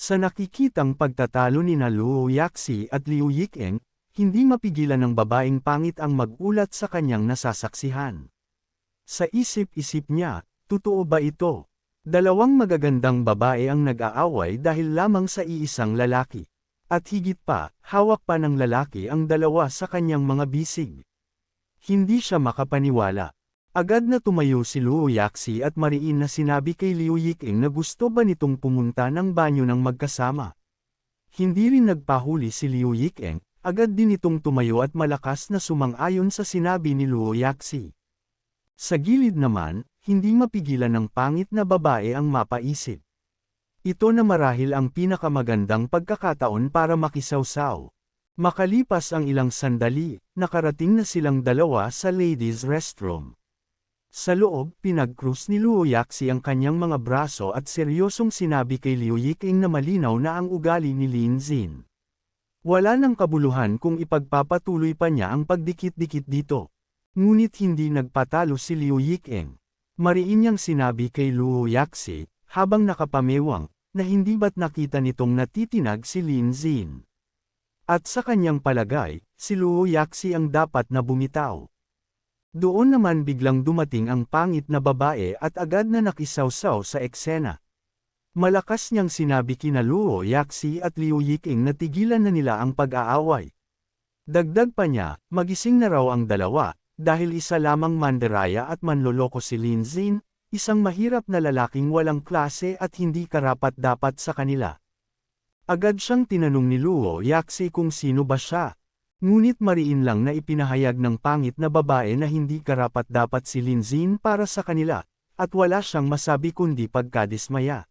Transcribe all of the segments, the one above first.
Sa nakikitang pagtatalo ni na Yaxi at Liu Yikeng, hindi mapigilan ng babaeng pangit ang magulat sa kanyang nasasaksihan. Sa isip-isip niya, totoo ba ito? Dalawang magagandang babae ang nag-aaway dahil lamang sa iisang lalaki. At higit pa, hawak pa ng lalaki ang dalawa sa kanyang mga bisig. Hindi siya makapaniwala. Agad na tumayo si Luo Yaxi at mariin na sinabi kay Liu Yiking na gusto ba nitong pumunta ng banyo ng magkasama. Hindi rin nagpahuli si Liu Yiking, agad din itong tumayo at malakas na sumang-ayon sa sinabi ni Luo Yaxi. Sa gilid naman, hindi mapigilan ng pangit na babae ang mapaisip. Ito na marahil ang pinakamagandang pagkakataon para makisawsaw. Makalipas ang ilang sandali, nakarating na silang dalawa sa ladies' restroom. Sa loob, pinag-cruise ni Luo Yaxi ang kanyang mga braso at seryosong sinabi kay Liu Yiking na malinaw na ang ugali ni Lin Zin. Wala nang kabuluhan kung ipagpapatuloy pa niya ang pagdikit-dikit dito. Ngunit hindi nagpatalo si Liu Yiking. Mariin niyang sinabi kay Luo Yaxi, habang nakapamewang, na hindi ba't nakita nitong natitinag si Lin Zin. At sa kanyang palagay, si Luo Yaxi ang dapat na bumitaw. Doon naman biglang dumating ang pangit na babae at agad na nakisawsaw sa eksena. Malakas niyang sinabi kina Luo Yaxi at Liu Yiking na tigilan na nila ang pag-aaway. Dagdag pa niya, magising na raw ang dalawa, dahil isa lamang manderaya at manloloko si Lin Zin, isang mahirap na lalaking walang klase at hindi karapat-dapat sa kanila. Agad siyang tinanong ni Luo Yaxi kung sino ba siya. Ngunit mariin lang na ipinahayag ng pangit na babae na hindi karapat-dapat si Lin Zin para sa kanila, at wala siyang masabi kundi pagkadismaya.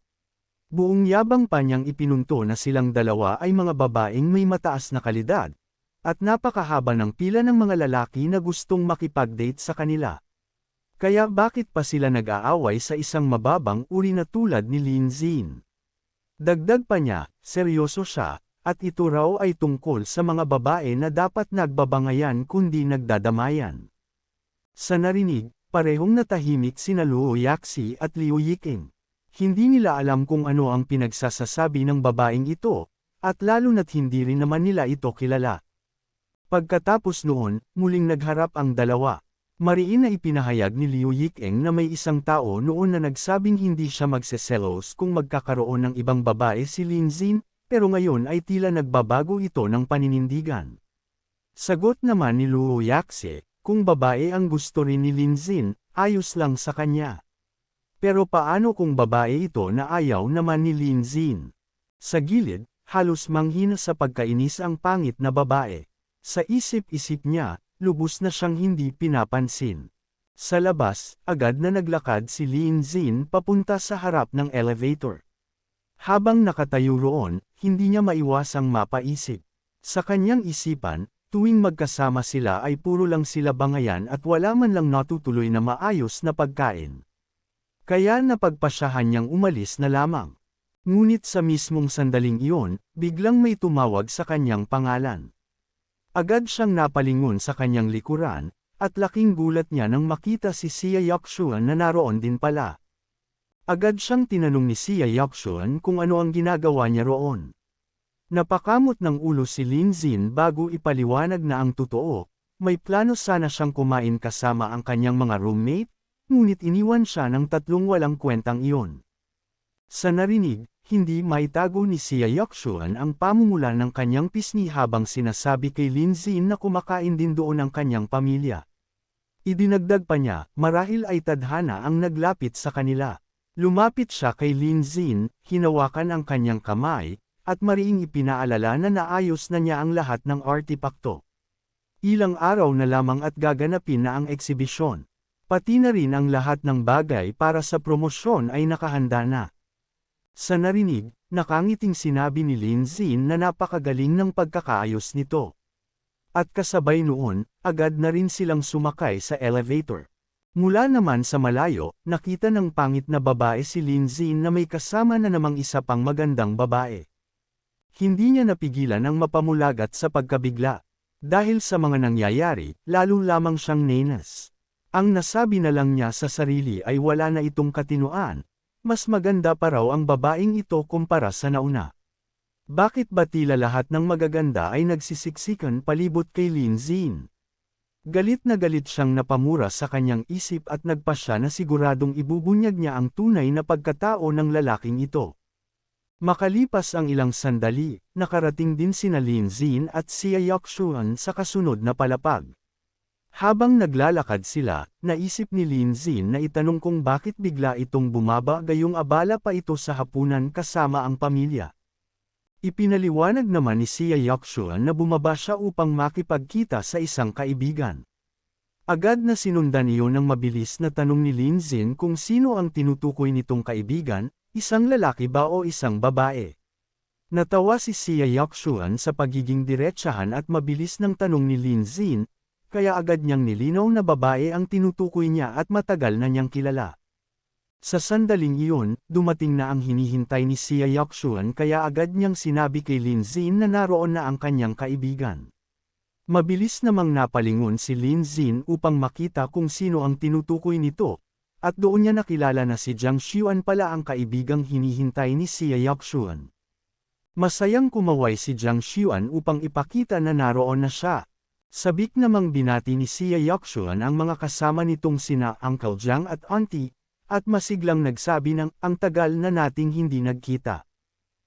Buong yabang pa niyang ipinunto na silang dalawa ay mga babaeng may mataas na kalidad, at napakahaba ng pila ng mga lalaki na gustong makipag-date sa kanila. Kaya bakit pa sila nag-aaway sa isang mababang uri na tulad ni Lin Zin? Dagdag pa niya, seryoso siya, at ito raw ay tungkol sa mga babae na dapat nagbabangayan kundi nagdadamayan. Sa narinig, parehong natahimik sina Luo Yaxi at Liu Yiking. Hindi nila alam kung ano ang pinagsasasabi ng babaeng ito, at lalo na't hindi rin naman nila ito kilala. Pagkatapos noon, muling nagharap ang dalawa. Mariin na ipinahayag ni Liu Yiking na may isang tao noon na nagsabing hindi siya magseselos kung magkakaroon ng ibang babae si Lin Zin, pero ngayon ay tila nagbabago ito ng paninindigan. Sagot naman ni Luo Yaxi, kung babae ang gusto rin ni Lin Zin, ayos lang sa kanya. Pero paano kung babae ito na ayaw naman ni Lin Zin? Sa gilid, halos manghina sa pagkainis ang pangit na babae. Sa isip-isip niya, lubos na siyang hindi pinapansin. Sa labas, agad na naglakad si Lin Zin papunta sa harap ng elevator. Habang nakatayo roon, hindi niya maiwasang mapaisip. Sa kanyang isipan, tuwing magkasama sila ay puro lang sila bangayan at wala man lang natutuloy na maayos na pagkain. Kaya napagpasyahan niyang umalis na lamang. Ngunit sa mismong sandaling iyon, biglang may tumawag sa kanyang pangalan. Agad siyang napalingon sa kanyang likuran, at laking gulat niya nang makita si Sia Yakshuan na naroon din pala. Agad siyang tinanong ni Sia Yakshuan kung ano ang ginagawa niya roon. Napakamot ng ulo si Lin Zin bago ipaliwanag na ang totoo, may plano sana siyang kumain kasama ang kanyang mga roommate, ngunit iniwan siya ng tatlong walang kwentang iyon. Sa narinig, hindi maitago ni Sia Yakshuan ang pamumula ng kanyang pisngi habang sinasabi kay Lin Zin na kumakain din doon ang kanyang pamilya. Idinagdag pa niya, marahil ay tadhana ang naglapit sa kanila. Lumapit siya kay Lin Zin, hinawakan ang kanyang kamay, at mariing ipinaalala na naayos na niya ang lahat ng artipakto. Ilang araw na lamang at gaganapin na ang eksibisyon. Pati na rin ang lahat ng bagay para sa promosyon ay nakahanda na. Sa narinig, nakangiting sinabi ni Lin Zin na napakagaling ng pagkakaayos nito. At kasabay noon, agad na rin silang sumakay sa elevator. Mula naman sa malayo, nakita ng pangit na babae si Lin Zin na may kasama na namang isa pang magandang babae. Hindi niya napigilan ang mapamulagat sa pagkabigla. Dahil sa mga nangyayari, lalo lamang siyang nenas. Ang nasabi na lang niya sa sarili ay wala na itong katinuan, mas maganda pa raw ang babaeng ito kumpara sa nauna. Bakit ba tila lahat ng magaganda ay nagsisiksikan palibot kay Lin Zin? Galit na galit siyang napamura sa kanyang isip at nagpa siya na siguradong ibubunyag niya ang tunay na pagkatao ng lalaking ito. Makalipas ang ilang sandali, nakarating din sina Lin Zin at Xia Yakshuan sa kasunod na palapag. Habang naglalakad sila, naisip ni Lin Zin na itanong kung bakit bigla itong bumaba gayong abala pa ito sa hapunan kasama ang pamilya. Ipinaliwanag naman ni Xia Yakshuan na bumaba siya upang makipagkita sa isang kaibigan. Agad na sinundan iyon ng mabilis na tanong ni Lin Zin kung sino ang tinutukoy nitong kaibigan, isang lalaki ba o isang babae. Natawa si Xia Yakshuan sa pagiging diretsahan at mabilis ng tanong ni Lin Zin, kaya agad niyang nilinaw na babae ang tinutukoy niya at matagal na niyang kilala. Sa sandaling iyon, dumating na ang hinihintay ni Xia Yakshuan kaya agad niyang sinabi kay Lin Zin na naroon na ang kanyang kaibigan. Mabilis namang napalingon si Lin Zin upang makita kung sino ang tinutukoy nito, at doon niya nakilala na si Jiang Xuan pala ang kaibigang hinihintay ni Xia Yakshuan. Masayang kumaway si Jiang Xuan upang ipakita na naroon na siya. Sabik namang binati ni Xia Yakshuan ang mga kasama nitong sina Uncle Jiang at Auntie, at masiglang nagsabi ng, ang tagal na nating hindi nagkita.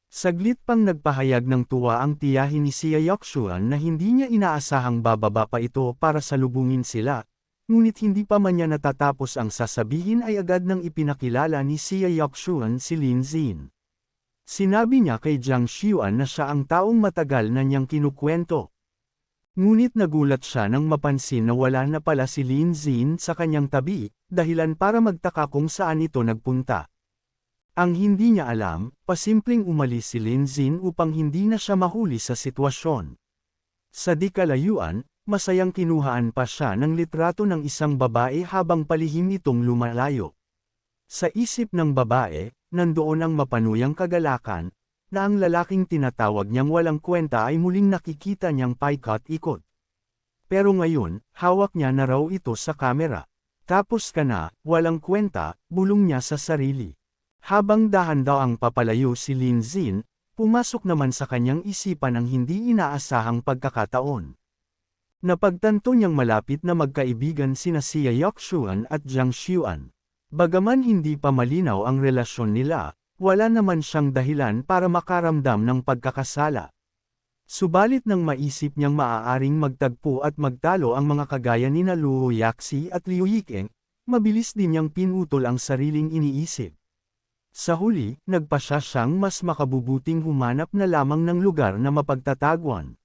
Saglit pang nagpahayag ng tuwa ang tiyahin ni Xia Yakshuan na hindi niya inaasahang bababa pa ito para salubungin sila, ngunit hindi pa man niya natatapos ang sasabihin ay agad nang ipinakilala ni Xia Yakshuan si Lin Zin. Sinabi niya kay Jiang Xuan na siya ang taong matagal na niyang kinukwento. Ngunit nagulat siya nang mapansin na wala na pala si Lin Zin sa kanyang tabi, dahilan para magtaka kung saan ito nagpunta. Ang hindi niya alam, pasimpleng umalis si Lin Zin upang hindi na siya mahuli sa sitwasyon. Sa di kalayuan, masayang kinuhaan pa siya ng litrato ng isang babae habang palihim itong lumalayo. Sa isip ng babae, nandoon ang mapanuyang kagalakan, na ang lalaking tinatawag niyang walang kwenta ay muling nakikita niyang paikot-ikot. Pero ngayon, hawak niya na raw ito sa kamera. Tapos ka na, walang kwenta, bulong niya sa sarili. Habang dahan daw ang papalayo si Lin Zin, pumasok naman sa kanyang isipan ang hindi inaasahang pagkakataon. Napagtanto niyang malapit na magkaibigan sina Xia Yakshuan at Jiang Xuan. Bagaman hindi pa malinaw ang relasyon nila, wala naman siyang dahilan para makaramdam ng pagkakasala. Subalit nang maisip niyang maaaring magtagpo at magtalo ang mga kagaya ni na Yaxi at Liu Yikeng, mabilis din niyang pinutol ang sariling iniisip. Sa huli, nagpasya siyang mas makabubuting humanap na lamang ng lugar na mapagtatagwan.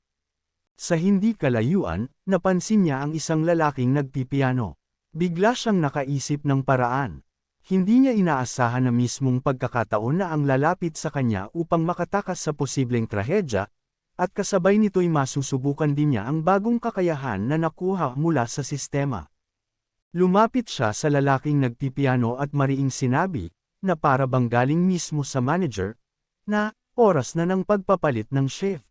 Sa hindi kalayuan, napansin niya ang isang lalaking nagpipiano. Bigla siyang nakaisip ng paraan. Hindi niya inaasahan na mismong pagkakataon na ang lalapit sa kanya upang makatakas sa posibleng trahedya, at kasabay nito'y masusubukan din niya ang bagong kakayahan na nakuha mula sa sistema. Lumapit siya sa lalaking nagpipiano at mariing sinabi, na para bang galing mismo sa manager, na, oras na ng pagpapalit ng shift.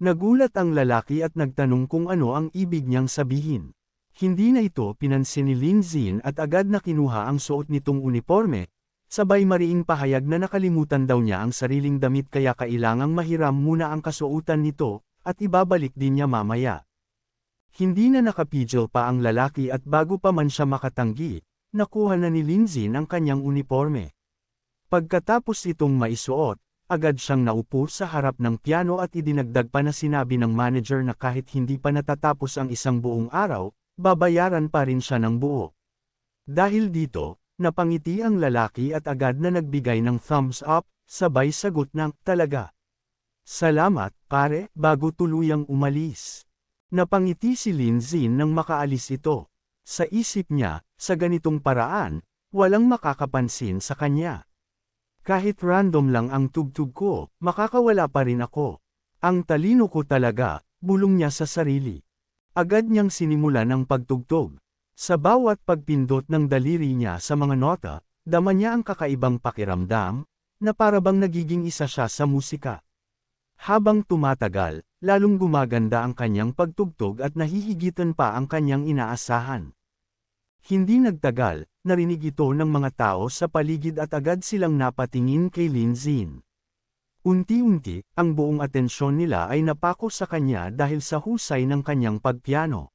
Nagulat ang lalaki at nagtanong kung ano ang ibig niyang sabihin. Hindi na ito pinansin ni Lin Zin at agad na kinuha ang suot nitong uniforme, sabay mariing pahayag na nakalimutan daw niya ang sariling damit kaya kailangang mahiram muna ang kasuotan nito, at ibabalik din niya mamaya. Hindi na nakapidyo pa ang lalaki at bago pa man siya makatanggi, nakuha na ni Lin Zin ang kanyang uniforme. Pagkatapos itong maisuot, agad siyang naupo sa harap ng piano at idinagdag pa na sinabi ng manager na kahit hindi pa natatapos ang isang buong araw, babayaran pa rin siya ng buo. Dahil dito, napangiti ang lalaki at agad na nagbigay ng thumbs up, sabay sagot ng, talaga. Salamat, pare, bago tuluyang umalis. Napangiti si Lin Zin nang makaalis ito. Sa isip niya, sa ganitong paraan, walang makakapansin sa kanya. Kahit random lang ang tugtog ko, makakawala pa rin ako. Ang talino ko talaga, bulong niya sa sarili. Agad niyang sinimula ng pagtugtog. Sa bawat pagpindot ng daliri niya sa mga nota, dama niya ang kakaibang pakiramdam, na parabang nagiging isa siya sa musika. Habang tumatagal, lalong gumaganda ang kanyang pagtugtog at nahihigitan pa ang kanyang inaasahan. Hindi nagtagal, narinig ito ng mga tao sa paligid at agad silang napatingin kay Lin Zin. Unti-unti, ang buong atensyon nila ay napako sa kanya dahil sa husay ng kanyang pagpiano.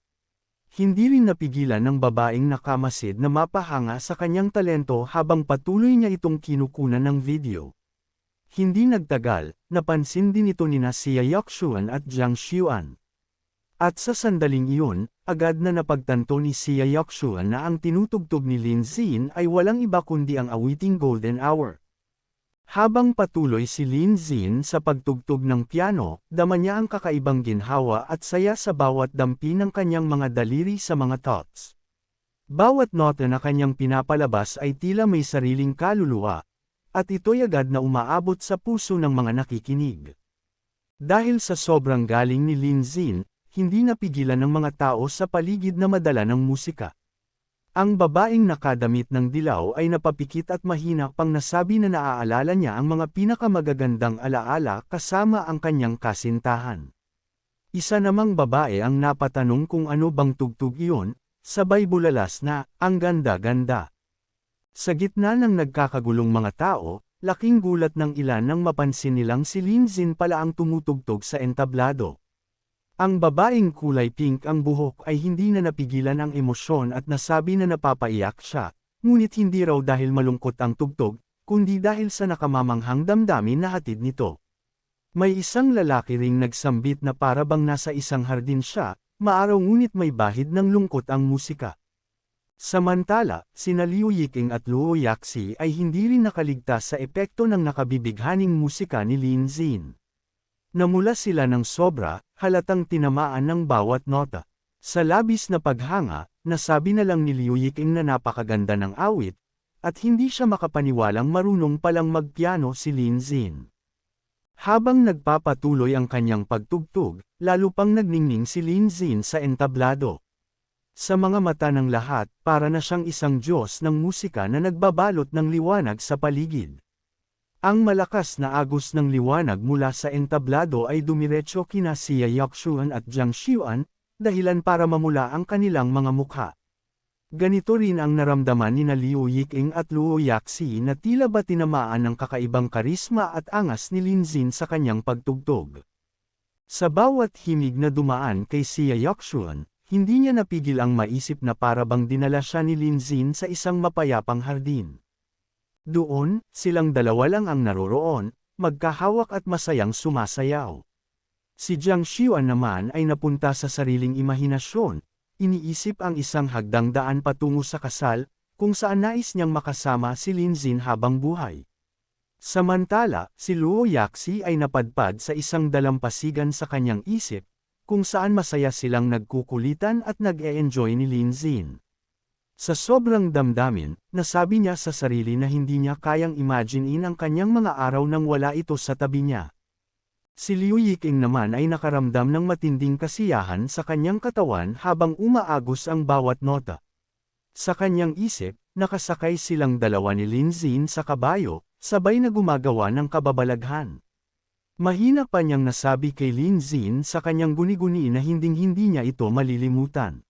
Hindi rin napigilan ng babaeng nakamasid na mapahanga sa kanyang talento habang patuloy niya itong kinukunan ng video. Hindi nagtagal, napansin din ito ni Xia Yakshuan at Jiang Xiuan. At sa sandaling iyon, agad na napagtanto ni Xia Yakshuan na ang tinutugtog ni Lin Xin ay walang iba kundi ang awiting Golden Hour. Habang patuloy si Lin Xin sa pagtugtog ng piano, dama niya ang kakaibang ginhawa at saya sa bawat dampi ng kanyang mga daliri sa mga thoughts. Bawat nota na kanyang pinapalabas ay tila may sariling kaluluwa, at ito'y agad na umaabot sa puso ng mga nakikinig. Dahil sa sobrang galing ni Lin Xin, hindi napigilan ng mga tao sa paligid na madala ng musika. Ang babaeng nakadamit ng dilaw ay napapikit at mahina pang nasabi na naaalala niya ang mga pinakamagagandang alaala kasama ang kanyang kasintahan. Isa namang babae ang napatanong kung ano bang tugtog iyon, sabay bulalas na, ang ganda-ganda. Sa gitna ng nagkakagulong mga tao, laking gulat ng ilan nang mapansin nilang si Linzin pala ang tumutugtog sa entablado. Ang babaeng kulay pink ang buhok ay hindi na napigilan ang emosyon at nasabi na napapaiyak siya, ngunit hindi raw dahil malungkot ang tugtog, kundi dahil sa nakamamanghang damdamin na hatid nito. May isang lalaki ring nagsambit na para bang nasa isang hardin siya, maaraw ngunit may bahid ng lungkot ang musika. Samantala, sina Liu Yiking at Luo Yaxi ay hindi rin nakaligtas sa epekto ng nakabibighaning musika ni Lin Xin. Namula sila ng sobra, halatang tinamaan ng bawat nota. Sa labis na paghanga, nasabi na lang ni Liu Yiking na napakaganda ng awit, at hindi siya makapaniwalang marunong palang magpiano si Lin Xin. Habang nagpapatuloy ang kanyang pagtugtog, lalo pang nagningning si Lin Xin sa entablado. Sa mga mata ng lahat, para na siyang isang Diyos ng musika na nagbabalot ng liwanag sa paligid. Ang malakas na agos ng liwanag mula sa entablado ay dumiretso kina Xia Yakshuan at Jiang Xiuan, dahilan para mamula ang kanilang mga mukha. Ganito rin ang naramdaman ni Liu Yiking at Luo Yaxi na tila ba tinamaan ng kakaibang karisma at angas ni Lin Xin sa kanyang pagtugtog. Sa bawat himig na dumaan kay Xia Yakshuan, hindi niya napigil ang maisip na para bang dinala siya ni Lin Xin sa isang mapayapang hardin. Doon, silang dalawa lang ang naroroon, magkahawak at masayang sumasayaw. Si Jiang Xiuan naman ay napunta sa sariling imahinasyon, iniisip ang isang hagdang daan patungo sa kasal, kung saan nais niyang makasama si Lin Xin habang buhay. Samantala, si Luo Yaxi ay napadpad sa isang dalampasigan sa kanyang isip, kung saan masaya silang nagkukulitan at nag-e-enjoy ni Lin Xin. Sa sobrang damdamin, nasabi niya sa sarili na hindi niya kayang imaginein ang kanyang mga araw nang wala ito sa tabi niya. Si Liu Yiking naman ay nakaramdam ng matinding kasiyahan sa kanyang katawan habang umaagos ang bawat nota. Sa kanyang isip, nakasakay silang dalawa ni Lin Xin sa kabayo, sabay na gumagawa ng kababalaghan. Mahina pa niyang nasabi kay Lin Xin sa kanyang guni-guni na hinding-hindi niya ito malilimutan.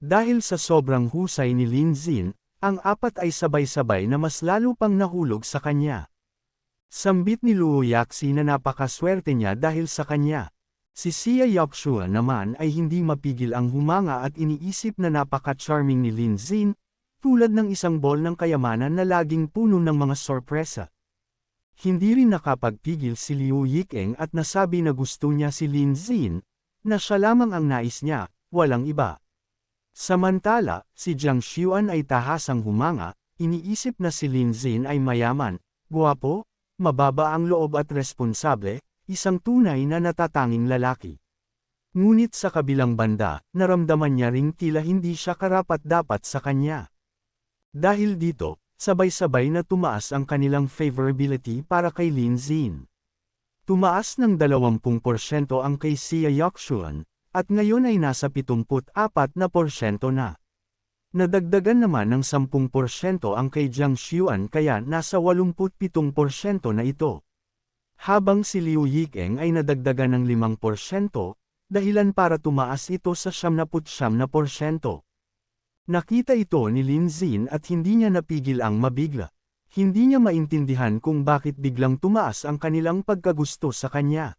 Dahil sa sobrang husay ni Lin Xin, ang apat ay sabay-sabay na mas lalo pang nahulog sa kanya. Sambit ni Luo Yaxi na napakaswerte niya dahil sa kanya. Si Xia Yaoxua naman ay hindi mapigil ang humanga at iniisip na napaka-charming ni Lin Xin, tulad ng isang bol ng kayamanan na laging puno ng mga sorpresa. Hindi rin nakapagpigil si Liu Yikeng at nasabi na gusto niya si Lin Xin, na siya lamang ang nais niya, walang iba. Samantala, si Jiang Xiuan ay tahasang humanga, iniisip na si Lin Xin ay mayaman, guwapo, mababa ang loob at responsable, isang tunay na natatanging lalaki. Ngunit sa kabilang banda, naramdaman niya ring tila hindi siya karapat-dapat sa kanya. Dahil dito, sabay-sabay na tumaas ang kanilang favorability para kay Lin Xin. Tumaas ng 20% ang kay Xia Yakshuan, at ngayon ay nasa 74 na porsyento na. Nadagdagan naman ng 10% ang kay Jiang Xiuan kaya nasa 87% na ito. Habang si Liu Yikeng ay nadagdagan ng 5%, dahilan para tumaas ito sa 79%. Nakita ito ni Lin Xin at hindi niya napigil ang mabigla. Hindi niya maintindihan kung bakit biglang tumaas ang kanilang pagkagusto sa kanya.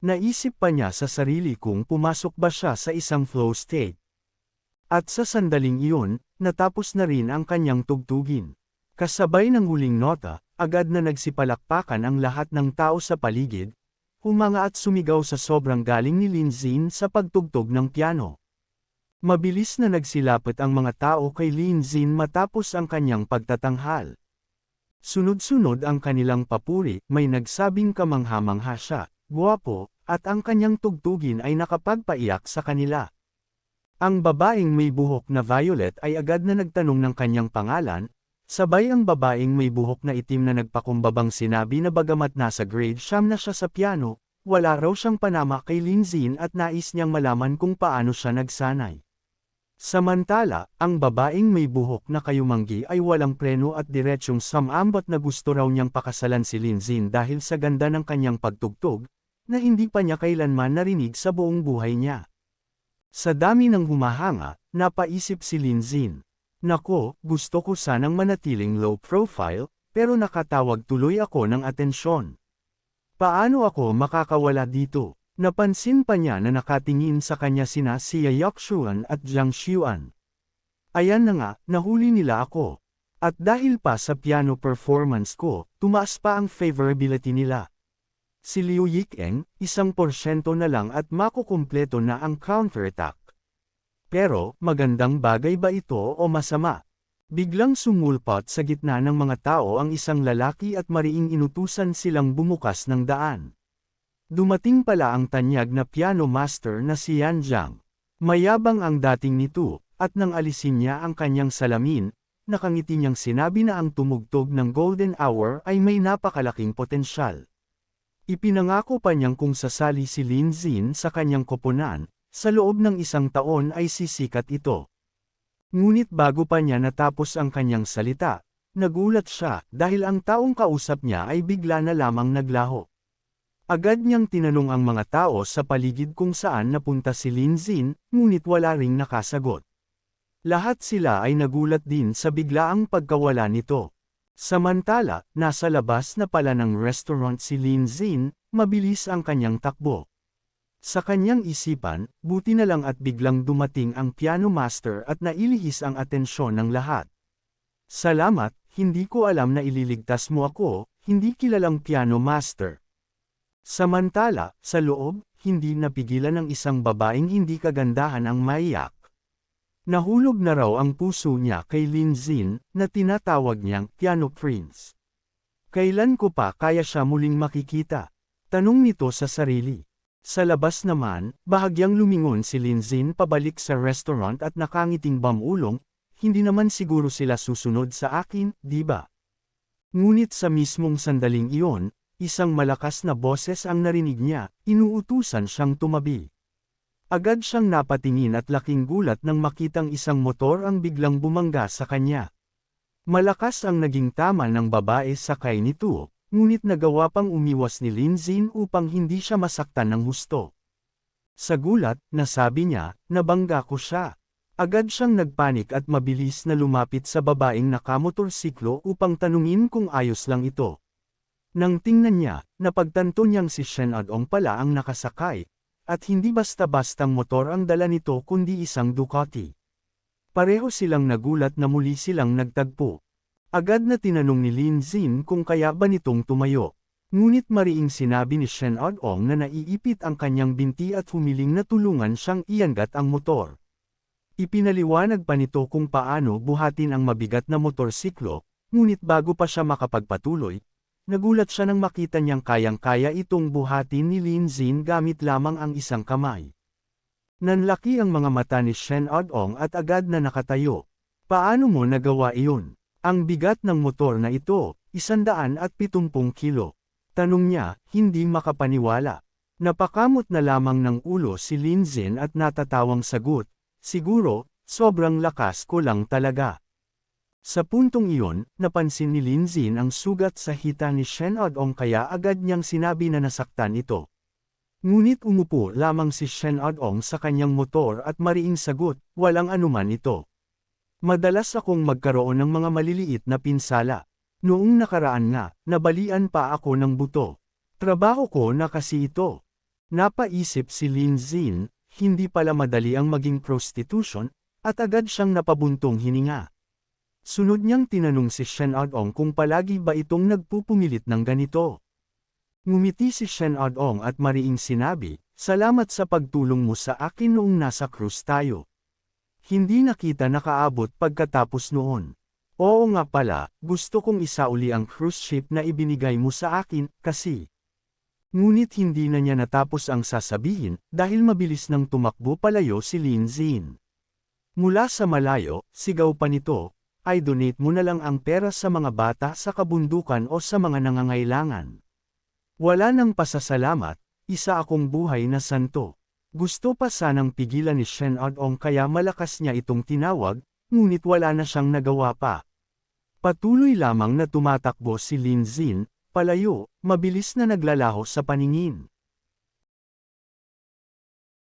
Naisip pa niya sa sarili kung pumasok ba siya sa isang flow state. At sa sandaling iyon, natapos na rin ang kanyang tugtugin. Kasabay ng huling nota, agad na nagsipalakpakan ang lahat ng tao sa paligid, humanga at sumigaw sa sobrang galing ni Linzin sa pagtugtog ng piano. Mabilis na nagsilapit ang mga tao kay Linzin matapos ang kanyang pagtatanghal. Sunod-sunod ang kanilang papuri, may nagsabing kamangha-mangha siya, guwapo, at ang kanyang tugtugin ay nakapagpaiyak sa kanila. Ang babaeng may buhok na violet ay agad na nagtanong ng kanyang pangalan, sabay ang babaeng may buhok na itim na nagpakumbabang sinabi na bagamat nasa grade siyam na siya sa piano, wala raw siyang panama kay Linzin at nais niyang malaman kung paano siya nagsanay. Samantala, ang babaeng may buhok na kayumanggi ay walang preno at diretsyong samambot na gusto raw niyang pakasalan si Linzin dahil sa ganda ng kanyang pagtugtog, na hindi pa niya kailanman narinig sa buong buhay niya. Sa dami ng humahanga, napaisip si Linzin. Nako, gusto ko sanang manatiling low profile, pero nakatawag tuloy ako ng atensyon. Paano ako makakawala dito? Napansin pa niya na nakatingin sa kanya sina si Yakshuan at Jiang Xiuan. Ayan na nga, nahuli nila ako. At dahil pa sa piano performance ko, tumaas pa ang favorability nila. Si Liu Yikeng, isang porsyento na lang at makukumpleto na ang counterattack. Pero, magandang bagay ba ito o masama? Biglang sumulpot sa gitna ng mga tao ang isang lalaki at mariing inutusan silang bumukas ng daan. Dumating pala ang tanyag na piano master na si Yan Jiang. Mayabang ang dating nito, at nang alisin niya ang kanyang salamin, nakangiti niyang sinabi na ang tumugtog ng golden hour ay may napakalaking potensyal. Ipinangako pa niyang kung sasali si Lin Zin sa kanyang koponan, sa loob ng isang taon ay sisikat ito. Ngunit bago pa niya natapos ang kanyang salita, nagulat siya dahil ang taong kausap niya ay bigla na lamang naglaho. Agad niyang tinanong ang mga tao sa paligid kung saan napunta si Lin Zin, ngunit wala ring nakasagot. Lahat sila ay nagulat din sa biglaang pagkawala nito. Samantala, nasa labas na pala ng restaurant si Lin Zin, mabilis ang kanyang takbo. Sa kanyang isipan, buti na lang at biglang dumating ang piano master at nailihis ang atensyon ng lahat. Salamat, hindi ko alam na ililigtas mo ako, hindi kilalang piano master. Samantala, sa loob, hindi napigilan ng isang babaeng hindi kagandahan ang maiyak. Nahulog na raw ang puso niya kay Lin Zin, na tinatawag niyang Piano Prince. Kailan ko pa kaya siya muling makikita? Tanong nito sa sarili. Sa labas naman, bahagyang lumingon si Lin Zin pabalik sa restaurant at nakangiting bamulong, hindi naman siguro sila susunod sa akin, di ba? Ngunit sa mismong sandaling iyon, Isang malakas na boses ang narinig niya, inuutusan siyang tumabi. Agad siyang napatingin at laking gulat nang makitang isang motor ang biglang bumangga sa kanya. Malakas ang naging tama ng babae sakay nito, ngunit nagawa pang umiwas ni Linzin upang hindi siya masaktan ng husto. Sa gulat, nasabi niya, nabangga ko siya. Agad siyang nagpanik at mabilis na lumapit sa babaeng nakamotorsiklo upang tanungin kung ayos lang ito. Nang tingnan niya, napagtanto niyang si Shen Adong pala ang nakasakay, at hindi basta-bastang motor ang dala nito kundi isang Ducati. Pareho silang nagulat na muli silang nagtagpo. Agad na tinanong ni Lin Zin kung kaya ba nitong tumayo. Ngunit mariing sinabi ni Shen Adong na naiipit ang kanyang binti at humiling na tulungan siyang ianggat ang motor. Ipinaliwanag pa nito kung paano buhatin ang mabigat na motorsiklo, ngunit bago pa siya makapagpatuloy, Nagulat siya nang makita niyang kayang-kaya itong buhatin ni Lin Zin gamit lamang ang isang kamay. Nanlaki ang mga mata ni Shen Adong at agad na nakatayo. Paano mo nagawa iyon? Ang bigat ng motor na ito, isandaan at pitumpung kilo. Tanong niya, hindi makapaniwala. Napakamot na lamang ng ulo si Lin Zin at natatawang sagot, siguro, sobrang lakas ko lang talaga. Sa puntong iyon, napansin ni Linzin ang sugat sa hita ni Shen Adong kaya agad niyang sinabi na nasaktan ito. Ngunit umupo lamang si Shen Adong sa kanyang motor at mariing sagot, walang anuman ito. Madalas akong magkaroon ng mga maliliit na pinsala. Noong nakaraan nga, nabalian pa ako ng buto. Trabaho ko na kasi ito. Napaisip si Lin Zin, hindi pala madali ang maging prostitution, at agad siyang napabuntong hininga. Sunod niyang tinanong si Shen Adong kung palagi ba itong nagpupumilit ng ganito. Ngumiti si Shen Adong at mariing sinabi, Salamat sa pagtulong mo sa akin noong nasa cruise tayo. Hindi na kita nakaabot pagkatapos noon. Oo nga pala, gusto kong isauli ang cruise ship na ibinigay mo sa akin, kasi. Ngunit hindi na niya natapos ang sasabihin, dahil mabilis nang tumakbo palayo si Lin Zin. Mula sa malayo, sigaw pa nito, ay donate mo na lang ang pera sa mga bata sa kabundukan o sa mga nangangailangan. Wala nang pasasalamat, isa akong buhay na santo. Gusto pa sanang pigilan ni Shen Adong kaya malakas niya itong tinawag, ngunit wala na siyang nagawa pa. Patuloy lamang na tumatakbo si Lin Zin, palayo, mabilis na naglalaho sa paningin.